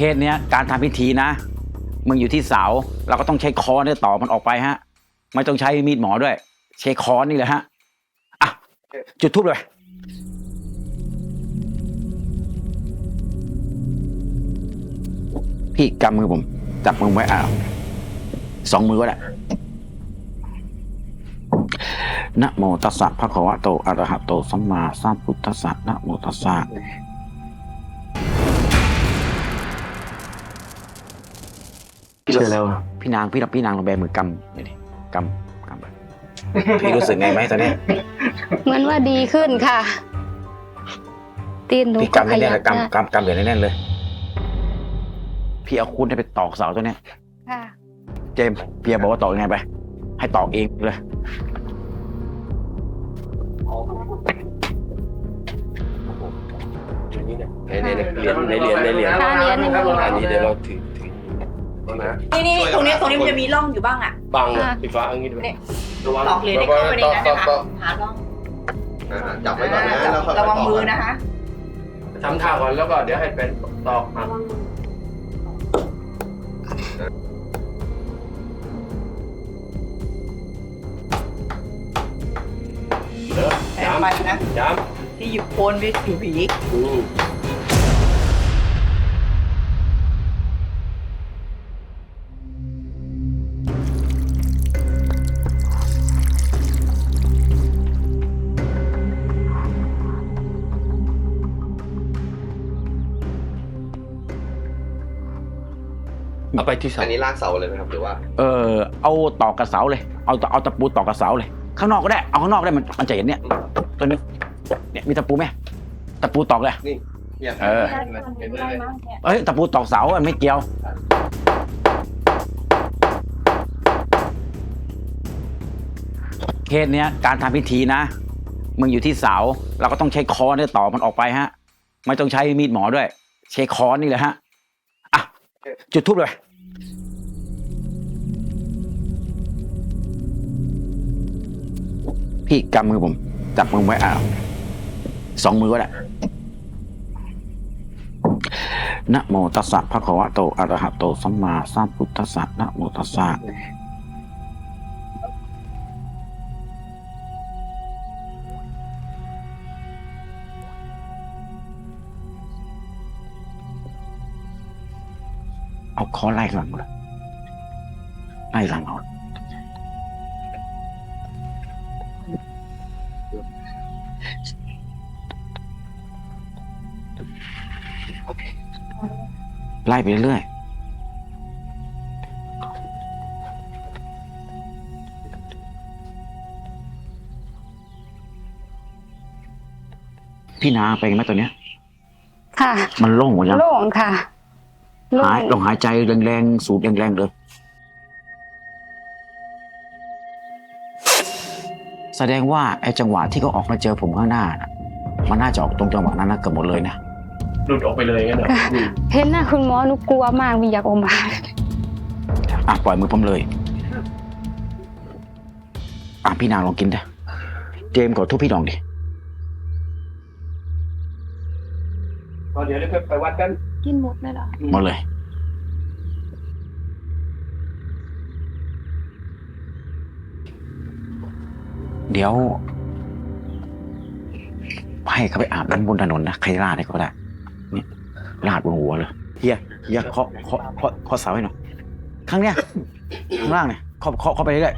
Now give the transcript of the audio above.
เคสเนี้ยการทำพิธีนะ มึงอยู่ที่เสาเราก็ต้องใช้ค้อนเนี่ยต่อมันออกไปฮะ ไม่ต้องใช้มีดหมอด้วย ใช้ค้อนนี่แหละฮะอะจุดทูบเลยพี่กำมือผม จับมือไว้อ่าสองมือก็ได้นะโมตัสสะภะคะวะโตอะระหะโตสัมมาสัมพุทธัสสะนะโมตัสสะ เชื่อแล้ว พี่นางพี่รับพี่นางลงแบมือกำนี่ดิกำกำไปพี่รู้สึกไงไหมตอนนี้ เหมือนว่าดีขึ้นค่ะ ตีนหนูพี่ก็กำขแน่ยันๆบเลยกำกำกำเหลือแน่นๆเลย พี่เอาคุณไปตอกเสาตัวเนี้ยค่ะ เจมส์เพียบอกว่าตอกยังไงไป ให้ตอกเองเลย ในในในเหรียญในเหรียญในเหรียญถ้าเหรียญในมืออันนี้เดี๋ยวเราถือถือ นะนี่นี่ตรงนี้ตรงนี้มันจะมีร่องอยู่บ้างอะ บังอะพี่ฟ้าเอันนี้ด้วยเนี่ยตอกเหรียญให้เข้าไปในนั้นนะคะหาร่องจับไว้ก่อนนะแล้วค่อยๆระวังต่มือนะคะ ทำท่าก่อนแล้วก็เดี๋ยวให้เป็นตอกอะเด้อแอบย้ำไปนะ ย้ที่หยิบโคนไปผีผีำอืม เอาไปที่เสาอันนี้ลากเสาเลยไหมครับหรือว่า เออเอาตอกกระเสาเลย เอาเอาตะปูตอกกระเสาเลย ข้างนอกก็ได้ เอาข้างนอกก็ได้มันมันจะเห็นเนี่ยตัวนี้เนี่ยมีตะปูไหมตะปูตอกเลยเนี่ยเออ เห็นเลยเอ้ยตะปูตอกเสามันไม่เกี่ยว เคสเนี้ยการทำพิธีนะ มึงอยู่ที่เสาเราก็ต้องใช้ค้อนเนี่ยต่อมันออกไปฮะ ไม่ต้องใช้มีดหมอด้วย ใช้ค้อนนี่แหละฮะ อะ จุดทูบเลย พี่กำมือผม จับมือไว้อ่าสองมือก็ได้นะโมตัสสะภะคะวะโตอะระหะโตสัมมาสัมพุทธัสสะนะโมตัสสะเอาคอไล่หลังเลยไล่หลังเอา ไล่ไปเรื่อยๆพี่นาไปนไหมตัวเนี้ย ค่ะ มันโล่งหมดยังโล่งค่ะโล่หายง ลองหายใจแรงๆ สูดแรงๆเลย แสดงว่าไอ้จังหวะที่เขาออกมาเจอผมข้างหน้าน่ะมันน่าจะออกตรงจังหวะนั้นนะเกือบหมดเลยนะหลุดออกไปเลยงั้นเหรออืมเห็นหน้าคุณหมอหนูกลัวมากไมีอยากออกมาอะปล่อยมือผมเลยอะพี่นางลองกินเถอะเจมส์กดทุบพี่น้องดิเอาเดี๋ยวเดี๋ยวไปวัดกันกินหมดไหมล่ะหมดเลย เดี๋ยว ให้เขาไปอาบน้ำบนถนนนะใครลาดให้ก็ได้นี่ลาดบนหัวเลยเฮียเฮียเคาะเคาะเคาะเคาะเสาให้หน่อยข้างเนี้ยข้างล่างเนี่ยเคาะเคาะเขาไปเรื่อย